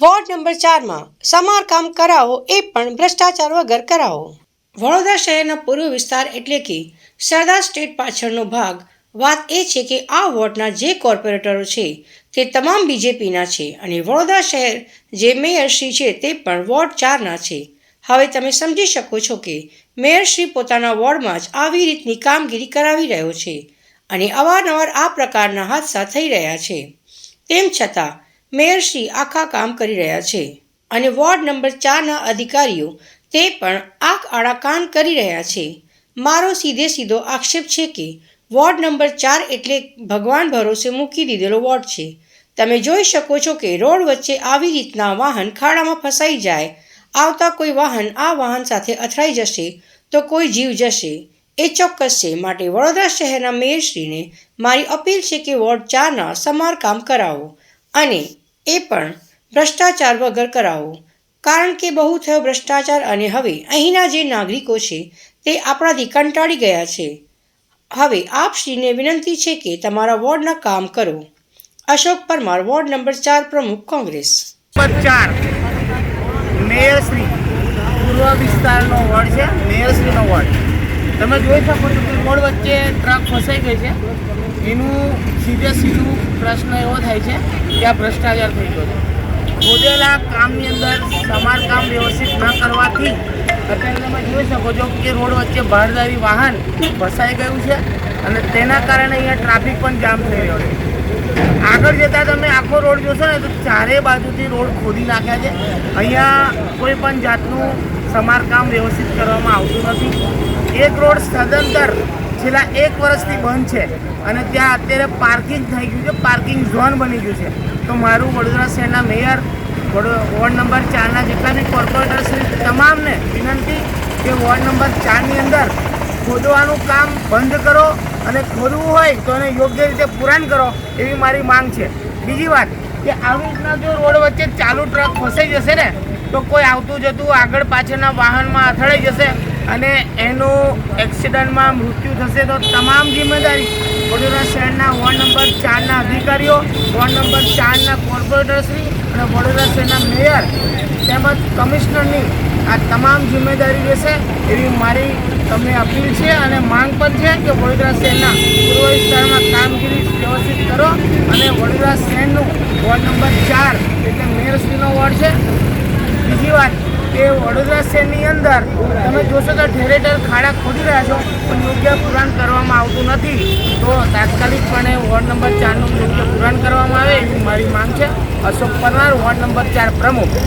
Ward number ચારમાં, સમારકામ કરાવો એ પણ ભ્રષ્ટાચાર વગર કરાવો. વડોદરા શહેરના પૂર્વ વિસ્તાર એટલે કે સરદાર સ્ટેટ પાછળનો ભાગ, વાત એ છે કે આ વોર્ડના જે કોર્પોરેટરો છે તે તમામ બીજેપીના છે અને વડોદરા શહેર જે મેયરશ્રી છે તે પણ વોર્ડ ચારના છે. હવે તમે સમજી શકો છો કે મેયરશ્રી પોતાના વોર્ડમાં જ આવી રીતની કામગીરી કરાવી રહ્યો છે અને અવારનવાર આ પ્રકારના હાદસા થઈ રહ્યા છે. તેમ છતાં મેયરશ્રી આખા કામ કરી રહ્યા છે અને વોર્ડ નંબર ચારના અધિકારીઓ તે પણ આંખ આડા કાન કરી રહ્યા છે. મારો સીધે સીધો આક્ષેપ છે કે વોર્ડ નંબર ચાર એટલે ભગવાન ભરોસે મૂકી દીધેલો વોર્ડ છે. તમે જોઈ શકો છો કે રોડ વચ્ચે આવી રીતના વાહન ખાડામાં ફસાઈ જાય, આવતા કોઈ વાહન આ વાહન સાથે અથડાઈ જશે તો કોઈ જીવ જશે. એ ચોક્કસ છે. માટે વડોદરા શહેરના મેયરશ્રીને મારી અપીલ છે કે વોર્ડ ચારના સમારકામ કરાવો. અને એ પણ ભ્રષ્ટાચાર વગર કરાવો. કારણ કે બહુ થયો ભ્રષ્ટાચાર અને હવે અહીંના જે નાગરિકો છે, તે આપણાથી કંટાળી ગયા છે. હવે આપશ્રીને વિનંતી છે કે તમારા વોર્ડના કામ કરો. અશોક પરમાર, વોર્ડ નંબર ચાર, પ્રમુખ કોંગ્રેસ. ચાર. મેયરશ્રી પૂર્વ વિસ્તારનો વોર્ડ છે મેયરશ્રીનો વોર્ડ. તમે જોઈ શકો છો કે રોડ વચ્ચે ટ્રક ફસાઈ ગઈ છે. એનું સીધે સીધું પ્રશ્ન એવો થાય છે કે આ ભ્રષ્ટાચાર થઈ ગયો છે. ખોદેલા કામની અંદર સમારકામ વ્યવસ્થિત ન કરવાથી અત્યારે તમે જોઈ શકો છો કે રોડ વચ્ચે ભારદારી વાહન ફસાઈ ગયું છે અને તેના કારણે અહીંયા ટ્રાફિક પણ જામ થઈ રહ્યો છે. આગળ જતાં તમે આખો રોડ જોશો ને તો ચારે બાજુથી રોડ ખોદી નાખ્યા છે. અહીંયા કોઈ પણ જાતનું સમારકામ વ્યવસ્થિત કરવામાં આવતું નથી. એક રોડ સદંતર છેલ્લા એક વર્ષથી બંધ છે અને ત્યાં અત્યારે પાર્કિંગ થઈ ગયું છે, પાર્કિંગ ઝોન બની ગયું છે. તો મારું વડોદરા શહેરના મેયર વોર્ડ નંબર ચારના જેટલા બી કોર્પોરેટરશ્રી તમામને વિનંતી કે વોર્ડ નંબર ચારની અંદર ખોદવાનું કામ બંધ કરો અને ખોદવું હોય તો એને યોગ્ય રીતે પુરાણ કરો એવી મારી માંગ છે. બીજી વાત કે આવી રીતના જો રોડ વચ્ચે ચાલુ ટ્રક ફસાઈ જશે ને, તો કોઈ આવતું જતું આગળ પાછળના વાહનમાં અથડાઈ જશે. અને એનું એક્સિડન્ટમાં મૃત્યુ થશે તો તમામ જિમ્મેદારી વડોદરા શહેરના વોર્ડ નંબર ચારના અધિકારીઓ, વોર્ડ નંબર ચારના કોર્પોરેટરશ્રી અને વડોદરા શહેરના મેયર તેમજ કમિશનરની આ તમામ જિમ્મેદારી રહેશે એવી મારી તમને અપીલ છે અને માંગ પણ છે કે વડોદરા શહેરના પૂર્વ વિસ્તારમાં કામગીરી વ્યવસ્થિત કરો અને વડોદરા શહેરનું વોર્ડ નંબર ચાર એટલે મેયરશ્રીનો વોર્ડ છે બીજી વાત કે વડોદરા શહેરની અંદર તમે જોશો તો ઠેરે ઠેર ખાડા ખોદી રહ્યા છો, પણ યોગ્ય પુરાણ કરવામાં આવતું નથી. તો તાત્કાલિકપણે વોર્ડ નંબર ચારનું યોગ્ય પુરાણ કરવામાં આવે એવી મારી માંગ છે. અશોક પરમાર, વોર્ડ નંબર ચાર પ્રમુખ.